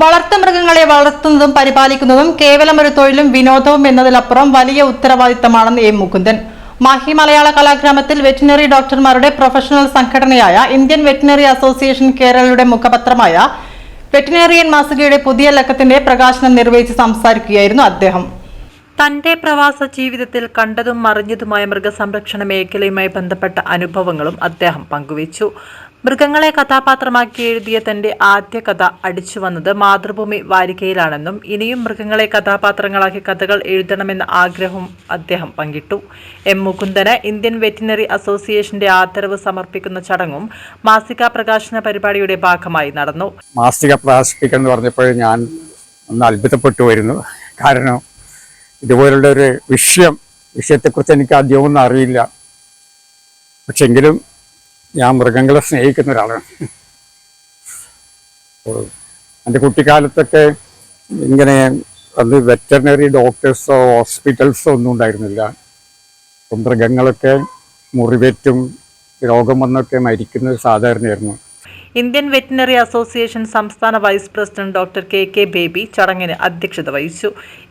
വളർത്തുമൃഗങ്ങളെ വളർത്തുന്നതും പരിപാലിക്കുന്നതും കേവലം ഒരു തൊഴിലും വിനോദവും എന്നതിലപ്പുറം വലിയ ഉത്തരവാദിത്തമാണെന്ന് എം മുകുന്ദൻ. മാഹി മലയാള കലാഗ്രാമത്തിൽ വെറ്റിനറി ഡോക്ടർമാരുടെ പ്രൊഫഷണൽ സംഘടനയായ ഇന്ത്യൻ വെറ്റിനറി അസോസിയേഷൻ കേരളയുടെ മുഖപത്രമായ വെറ്റിനറിയൻ മാസികയുടെ പുതിയ ലക്കത്തിന്റെ പ്രകാശനം നിർവഹിച്ച് സംസാരിക്കുകയായിരുന്നു അദ്ദേഹം. തന്റെ പ്രവാസ ജീവിതത്തിൽ കണ്ടതും മറിഞ്ഞതുമായ മൃഗസംരക്ഷണ മേഖലയുമായി ബന്ധപ്പെട്ട അനുഭവങ്ങളും അദ്ദേഹം പങ്കുവച്ചു. മൃഗങ്ങളെ കഥാപാത്രമാക്കി എഴുതിയ തന്റെ ആദ്യ കഥ അടിച്ചു വന്നത് മാതൃഭൂമി വാരികയിലാണെന്നും ഇനിയും മൃഗങ്ങളെ കഥാപാത്രങ്ങളാക്കി കഥകൾ എഴുതണമെന്ന ആഗ്രഹവും അദ്ദേഹം പങ്കിട്ടു. എം മുകുന്ദന് ഇന്ത്യൻ വെറ്റിനറി അസോസിയേഷന്റെ ആദരവ് സമർപ്പിക്കുന്ന ചടങ്ങും മാസിക പ്രകാശന പരിപാടിയുടെ ഭാഗമായി നടന്നു. മാസിക പ്രകാശിപ്പിക്കണം എന്ന് പറഞ്ഞപ്പോൾ ഞാൻ ഒന്ന് അത്ഭുതപ്പെട്ടു വരുന്നു. കാരണം ഇതുപോലുള്ള ഒരു വിഷയം വിഷയത്തെക്കുറിച്ച് എനിക്ക് ആദ്യമൊന്നും അറിയില്ല. പക്ഷെങ്കിലും ഞാൻ മൃഗങ്ങളെ സ്നേഹിക്കുന്ന ഒരാളാണ്. എന്റെ കുട്ടിക്കാലത്തൊക്കെ ഇങ്ങനെ അത് വെറ്ററിനറി ഡോക്ടേഴ്സോ ഹോസ്പിറ്റൽസോ ഒന്നും ഉണ്ടായിരുന്നില്ല. മൃഗങ്ങളൊക്കെ മുറിവേറ്റും രോഗം വന്നൊക്കെ മരിക്കുന്നത് സാധാരണയായിരുന്നു. ഇന്ത്യൻ വെറ്റിനറി അസോസിയേഷൻ സംസ്ഥാന vice president doctor K K Baby ചടങ്ങിന് അധ്യക്ഷത വഹിച്ചു.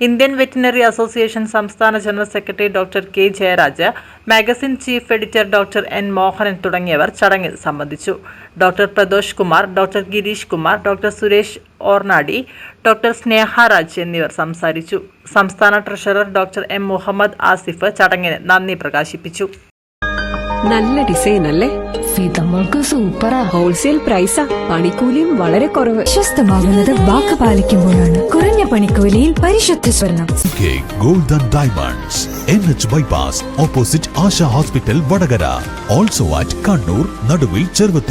ഇന്ത്യൻ വെറ്റിനറി അസോസിയേഷൻ സംസ്ഥാന general secretary doctor K Jayaraj magazine chief editor doctor N Mohanan തുടങ്ങിയവർ ചടങ്ങിൽ സംബന്ധിച്ചു. Doctor Pradosh Kumar doctor Girish Kumar doctor Suresh Ornadi doctor Sneha Raj എന്നിവർ സംസാരിച്ചു. സംസ്ഥാന treasurer doctor M Muhammad Asif ചടങ്ങിന് നന്ദി പ്രകാശിപ്പിച്ചു. നല്ല ഡിസൈൻ അല്ലേ? ഫിതമ്മൾക്ക് സൂപ്പറാ ഹോൾസെയിൽ പ്രൈസാ പണിക്കൂലിയും വളരെ കുറവ്. വിശ്വസ്തമാകുന്നത് വാക്ക് പാലിക്കുമ്പോഴാണ്. കുറഞ്ഞ പണിക്കൂലിയിൽ പരിശുദ്ധ സ്വർണം. K golden diamonds N H bypass opposite Asha hospital Vadakara. Also at Kannur Naduvil Cheruvathur